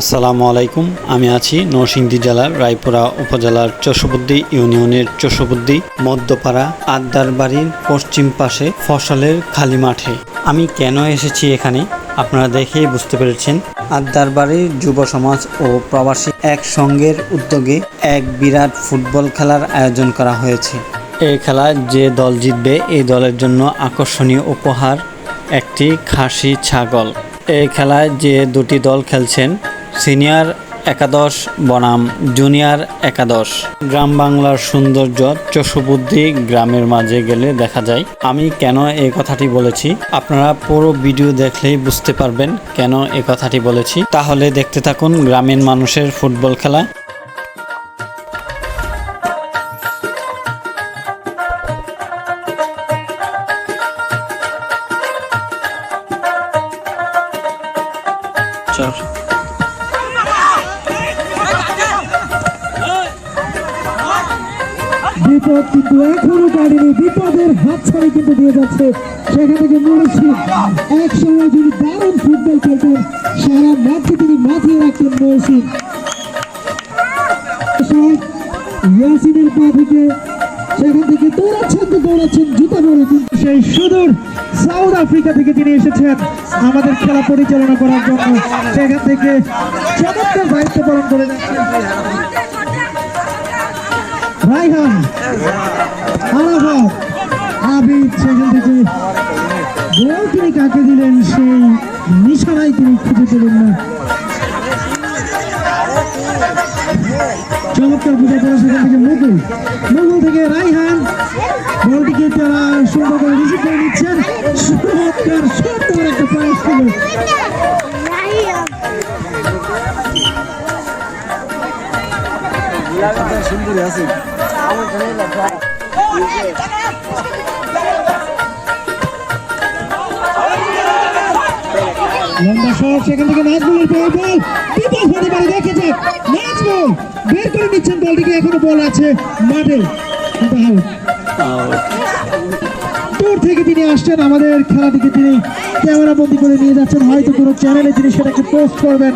আসসালামু আলাইকুম। আমি আছি নরসিংদী জেলার রায়পুরা উপজেলার চষবুদ্দি ইউনিয়নের চষবুদ্দি মধ্যপাড়া আদ্দার বাড়ির পশ্চিম পাশে ফসলের খালি মাঠে। আমি কেন এসেছি এখানে? আপনারা দেখেই বুঝতে পেরেছেন। আদ্দার বাড়ির যুব সমাজ ও প্রবাসী এক সঙ্গের উদ্যোগে এক বিরাট ফুটবল খেলার আয়োজন করা হয়েছে। এই খেলায় যে দল জিতবে, এই দলের জন্য আকর্ষণীয় উপহার, একটি খাসি ছাগল। এই খেলায় যে দুটি দল খেলছেন সিনিয়র একাদশ, বনাম জুনিয়র একাদশ। গ্রাম বাংলার সৌন্দর্য চষবুদ্ধি গ্রামের মাঝে গেলে দেখা যায়। আমি কেন এই কথাটি বলেছি? আপনারা পুরো ভিডিও দেখলেই বুঝতে পারবেন কেন এই কথাটি বলেছি। তাহলে দেখতে থাকুন গ্রামীণ মানুষের ফুটবল খেলা। চল। বিপদ কিন্তু এখনও কাটেনি বিপদের হাতছাড়ি কিন্তু দিয়ে যাচ্ছে সেখান থেকে মরেছি এক সময় যিনি দারুণ ফুটবল খেলতেন, সারা ম্যাচকে তিনি মাতিয়ে রাখতেন মহসিন ইয়াসিনের পা থেকে সেখান থেকে দৌড়াচ্ছেন তো দৌড়াচ্ছেন, জুতা পরে কিন্তু সেই সুদূর সাউথ আফ্রিকা থেকে তিনি এসেছেন। আমাদের খেলা পরিচালনা করার জন্য সেখান থেকে চমৎকার দায়িত্ব পালন করে যাচ্ছেন রাইহান আলাহাবাদ আবিদ সেখান থেকে গোল তিনি কাকে দিলেন সেই নিশানায় তিনি খুঁজে পেলেন না। চমৎকার বুঝে পড়া সেখান থেকে মুকুল মুকুল থেকে রাইহান বলটিকে তারা সুন্দর করে রিসিভ করে নিচ্ছেন। চমৎকার, সুন্দর একটা প্রয়াস ছিল লম্বা সেখান থেকে নাজমুলের বল হতে পারে, দেখেছে। নাজমুল বের করে নিচ্ছেন বলটিকে, এখনও বল আছে মাঠে। দূর থেকে তিনি আসছেন, আমাদের খেলাটিকে তিনি ক্যামেরা বন্দি করে নিয়ে যাচ্ছেন। হয়তো কোনো চ্যানেলে তিনি সেটাকে পোস্ট করবেন।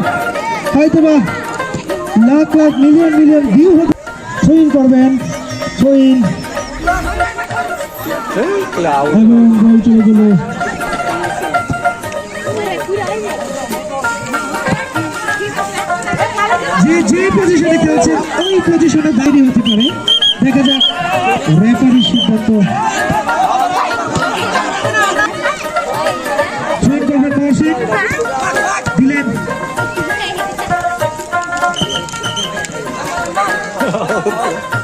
হয়তো বা lakh lakh million million view হতে সুইং করবেন সুইং এবং বল চলে গেল যে যে পজিশনে খেলছেন ওই পজিশনে বাইরে হতে পারে। দেখা যাক রেফারি সিদ্ধান্ত। সুইং করবেন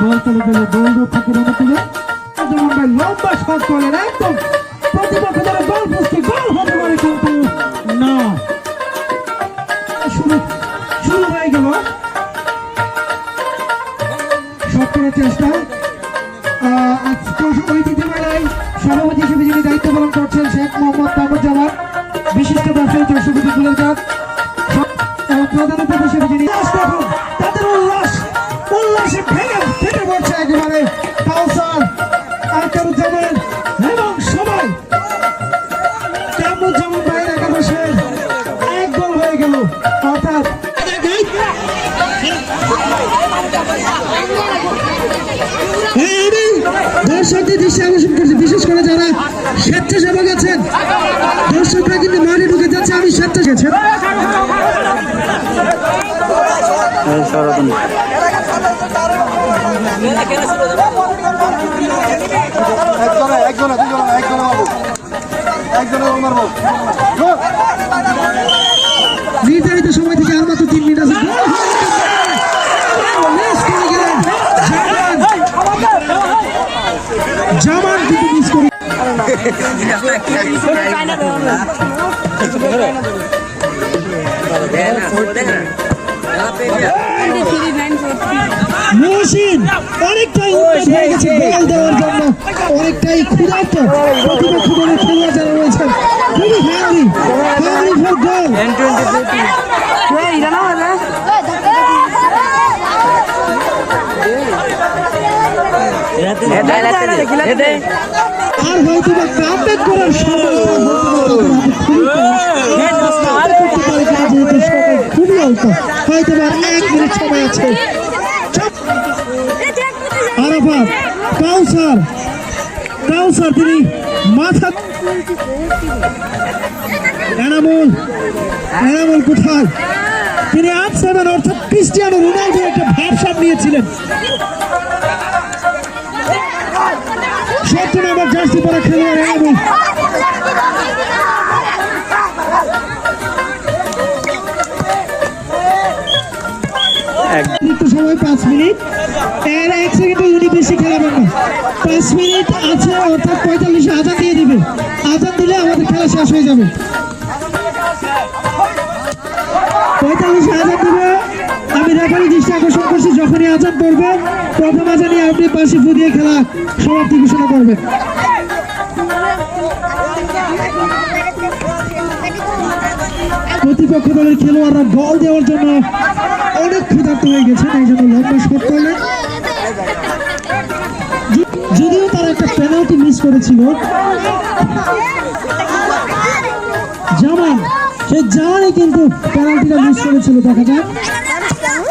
বল চলে গেল গোল রক্ষকের অনুকূলে যেমন ভাই লম্বা শট করলেন একদম প্রতিপক্ষ যারা গোল পোস্টে গোল হতে পারে কিন্তু না। শুরু শুরু হয়ে গেল। শট চেষ্টা। আজকে সভাপতি হিসেবে যিনি দায়িত্ব পালন করছেন, শেখ মোহাম্মদ তামুজ্জামান বিশিষ্ট ব্যবসায়ী চৌষট্টি ফুলের গাছ করে যারা স্বেচ্ছাসেবক আছেন, দর্শকরা কিন্তু মাঠে ঢুকে যাচ্ছে, আমি স্বেচ্ছা একজনে একজনে, দুজনে, একজনে মারবো। একজনে মারবো নির্ধারিত সময় থেকে আর মাত্র তিন মিনিট আছে গোল হয়ে গেল। মিস করে গেলেন জামান। জামান কিন্তু মিস করে মহসিন অনেকটাই উন্নত হয়ে গেছে গোল দেওয়ার জন্য। অনেকটাই ক্ষুধার্ত। প্রতিপক্ষ দলের খেলোয়াড় যারা রয়েছেন খুবই হ্যাংরি হ্যাংরি ফর গোল আর হয়তো কামব্যাক করার সময় খুবই অল্প। হয়তো এক মিনিট সময় আছে। আরাফাত কাউসার কাউসার তিনি মাথা এনামুল এনামুল কোথায়? তিনি আট সেভেন অর্থাৎ ক্রিস্টিয়ানো রোনাল্ডো একটা ভাবসাব নিয়েছিলেন। সত্য নাম্বার জার্সি পরা খেলোয়াড় অতিরিক্ত সময় পাঁচ মিনিট। এর এক সেকেন্ডে উনি বেশি খেলাবেন না। পাঁচ মিনিট আছে, অর্থাৎ পঁয়তাল্লিশে আজান দিয়ে দিবে। আজান দিলে আমাদের খেলা শেষ হয়ে যাবে। পঁয়তাল্লিশে আজান দিবে। আমি রেফারি দৃষ্টি আকর্ষণ করছি, যখনই আজান পড়বে প্রথম আজানই আপনি পাশে ফুদিয়ে খেলা সমাপ্তি ঘোষণা করবেন প্রতিপক্ষ দলের খেলোয়াড়রা বল দেওয়ার জন্য অনেক ক্ষুধার্ত হয়ে গেছেন এই জন্য লম্বা শট করলেন। যদিও তারা একটা পেনাল্টি মিস করেছিল। জামান সে জামানই কিন্তু পেনাল্টিটা মিস করেছিল, দেখা যাক।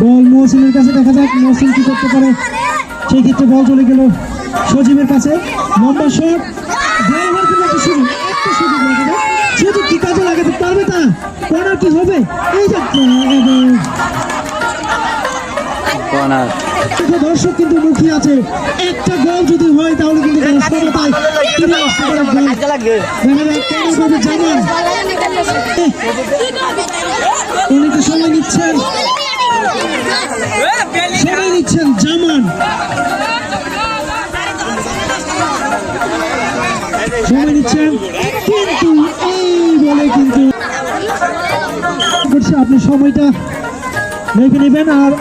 বল মহসিনের কাছে দেখা যাক মহসিন কি করতে পারে। সেই ক্ষেত্রে বল চলে গেল সজীবের কাছে। লম্বা শট। বল হওয়ার একটা সুযোগ একটা সুযোগ দেখা সুযোগ কি কাজে লাগাতে পারবে তারা কর্নার কি হবে? এই যে কর্নার কিন্তু দর্শক কিন্তু মুখিয়ে আছে। একটা গোল যদি হয় তাহলে কিন্তু আসতে দেখা যাক জামান অনেকে সময় নিচ্ছেন। সময় নিচ্ছেন জামান সময় নিচ্ছেন কিন্তু এই বলে কিন্তু আপনি সময়টা দেখে নেবেন আর